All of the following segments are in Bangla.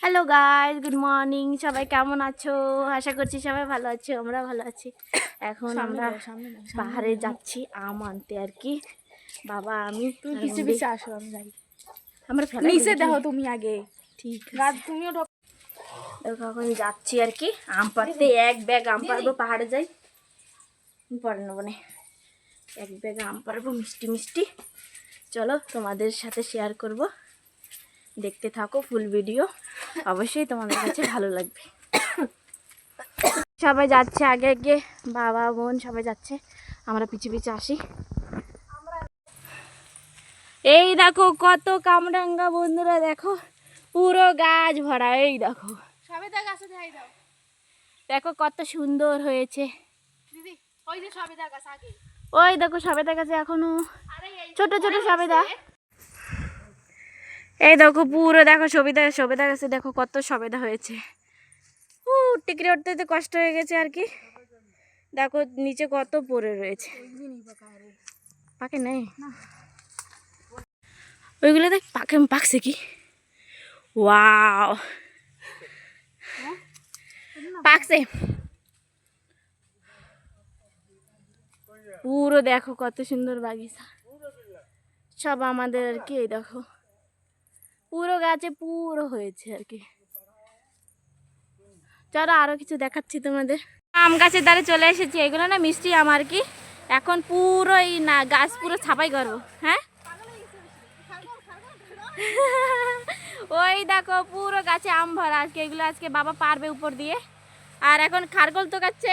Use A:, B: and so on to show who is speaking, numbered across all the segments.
A: হ্যালো গাইজ গুড মর্নিং সবাই কেমন আছো? আশা করছি সবাই ভালো আছো আমরা ভালো আছি। এখন আমরা পাহাড়ে যাচ্ছি আম আনতে আর কি। বাবা আমি
B: তুমি পিছে আসো আমি যাই।
A: আমরা
B: নিচে দেখো তুমি আগে।
A: ঠিক।
B: গাছ তুমিও
A: দেখো এখন যাচ্ছি আর কি। আম পাড়তে এক ব্যাগ আম পারব পাহাড়ে যাই। পরে নেব নে। এক ব্যাগ আম পারব মিষ্টি মিষ্টি। চলো তোমাদের সাথে শেয়ার করব। দেখতে থাকো ফুল ভিডিও অবশ্যই তোমাদের কাছে ভালো লাগবে। সবাই যাচ্ছে আগে আগে বাবা বোন সবাই যাচ্ছে। আমরা পিছু পিছু আসি। এই দেখো কত কামরাঙ্গা বন্ধুরা দেখো। পুরো গাছ ভরা এই দেখো। দেখো কত সুন্দর হয়েছে।
B: ওই
A: দেখো সবেদা গাছে
B: এখনও
A: ছোট ছোট সবেদা। এই দেখো পুরো দেখো সবেদা সবেদা গাছে দেখো কত সবেদা হয়েছে। ও টিকরে উঠতে তো কষ্ট হয়ে গেছে আর কি। দেখো নিচে কত পড়ে রয়েছে। পাকে নেই। ওইগুলো দেখ, পাকে, পাকছে কি? ওয়াও। পাকছে। পুরো দেখো কত সুন্দর বাগিচা। সব আমাদের আর কি, এই দেখো। পুরো গাছে পুরো হয়েছে আর কি। চলো আরও কিছু দেখাচ্ছি তোমাদের। আম গাছের দ্বারে চলে এসেছি, এগুলো না মিষ্টি আম আর কি। এখন পুরো এই না, গাছ পুরো ছাপাই করব হ্যাঁ? ওই দেখো, পুরো গাছে আম ভরা আজকে, এগুলো আজকে বাবা পারবে উপর দিয়ে। আর এখন খারগোল তো কাচ্ছে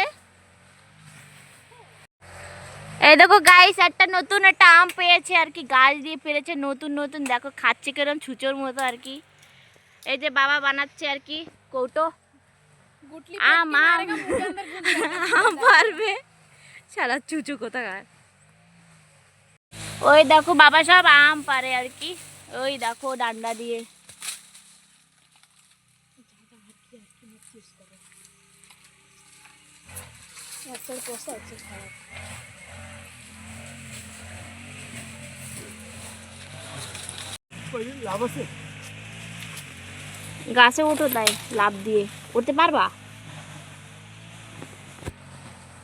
A: এই দেখো গাইস একটা নতুন একটা আম পেয়েছে আর কি গাছ দিয়ে পেরেছে নতুন নতুন। দেখো খাচ্ছে কিরম ছুচোর মতো আর কি। এই যে বাবা বানাচ্ছে আর কি কৌটো। আম আম। আম পারবে। সারা চুচু কোথাকার। ওই দেখো বাবা সব আম পারে আর কি। ওই দেখো ডান্ডা দিয়ে।
B: একটা পোষা আছে খারাপ।
A: গাছে উঠো তাই লাভ দিয়ে। উঠতে পারবা?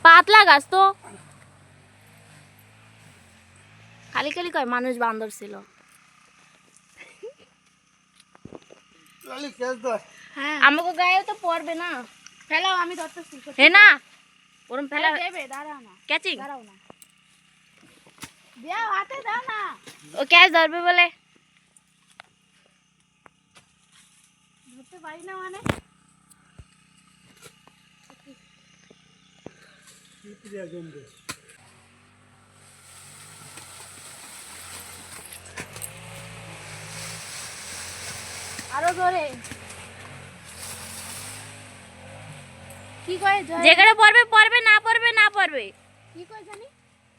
A: পাতলা গাছ তো। খালি খালি কয় মানুষ বান্দর ছিল।
B: হ্যাঁ।
A: আমাকে গায়ে তো পড়বে না।
B: ফেলাও আমি ধরতেছি
A: হে না ওরম ফেলা
B: ফেলা দেবে দাঁড়াও না।
A: ক্যাচিং?
B: দাঁড়াও না। দেও হাতে দাও না।
A: ও ক্যাচ ধরবে বলে।
B: ধরতে পারি না মানে? আরও ধরে কি কয়
A: যেখানে পড়বে পড়বে না পড়বে না পড়বে।
B: কি কয় জানি?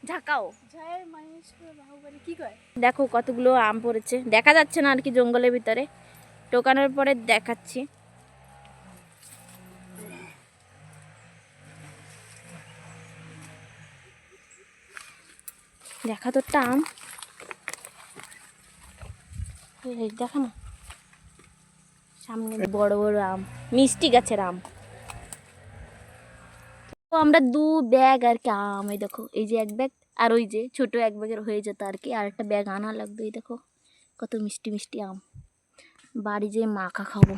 A: ঝাঁকাও।
B: জয় মহেশ্বর বাহুবলী কি কয়?
A: দেখো কতগুলো আম পড়েছে। দেখা যাচ্ছে না আর কি জঙ্গলের ভিতরে। টোকানোর পরে দেখাচ্ছি। দেখা তো আম দেখা না। সামনে বড় বড় আম, মিষ্টি গাছের আম। তো আমরা দু ব্যাগ আর কি আম, এই দেখো, এই যে এক ব্যাগ আর ওই যে ছোট এক ব্যাগের হয়ে যেত আর কি আর একটা ব্যাগ আনা লাগতো, এই দেখো, কত মিষ্টি মিষ্টি আম। বাড়ি যেয়ে মাখা খাবো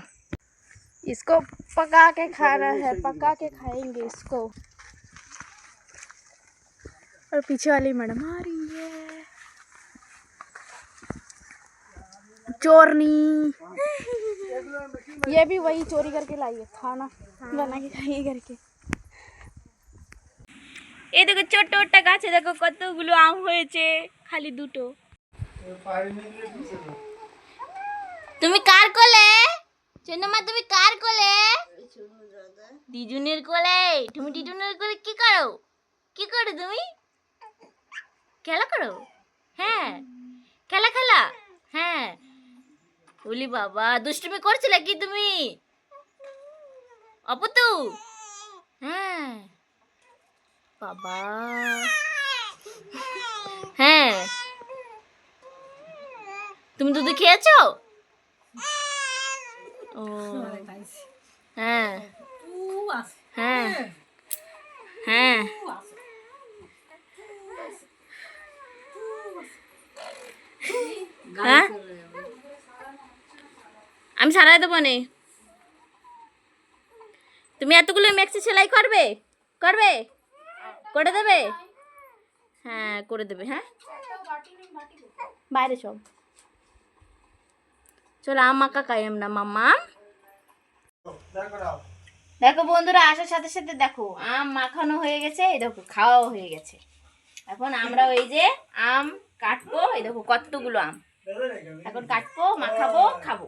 B: इसको पका के खाना है पका के खाएंगे इसको और पीछे वाली मैडम आ रही है चोरनी ये भी वही चोरी करके लाई है खाना बना के खाइए करके
A: এই দেখো ছোট্ট একটা গাছে দেখো কতগুলো আম হয়েছে খালি দুটো তুমি কার কোলে? মা তুমি কার কোলে? দিজুনের কোলে। তুমি দিজুনের কোলে কি করো? কি করো তুমি? খেলা করো? হ্যাঁ। খেলা খেলা। হ্যাঁ। বলি বাবা, দুষ্টুমি করছিলে কি তুমি? অপতু? হ্যাঁ। বাবা। হ্যাঁ। তুমি দুধ খেয়েছো? হ্যাঁ। হ্যাঁ। হ্যাঁ। হ্যাঁ? আমি সারাই দেবো নে। তুমি এতগুলো মেক্সি সেলাই করবে? করবে? করে দেবে? হ্যাঁ করে দেবে হ্যাঁ? বাইরে সব। চলো আম মাকা খাই আমরা মাম্মা। দেখো বন্ধুরা আসার সাথে সাথে দেখো আম মাখানো হয়ে গেছে এই দেখো খাওয়াও হয়ে গেছে। এখন আমরা ওই যে আম কাটবো এই দেখো কতগুলো আম। এখন কাটবো মাখাবো খাব।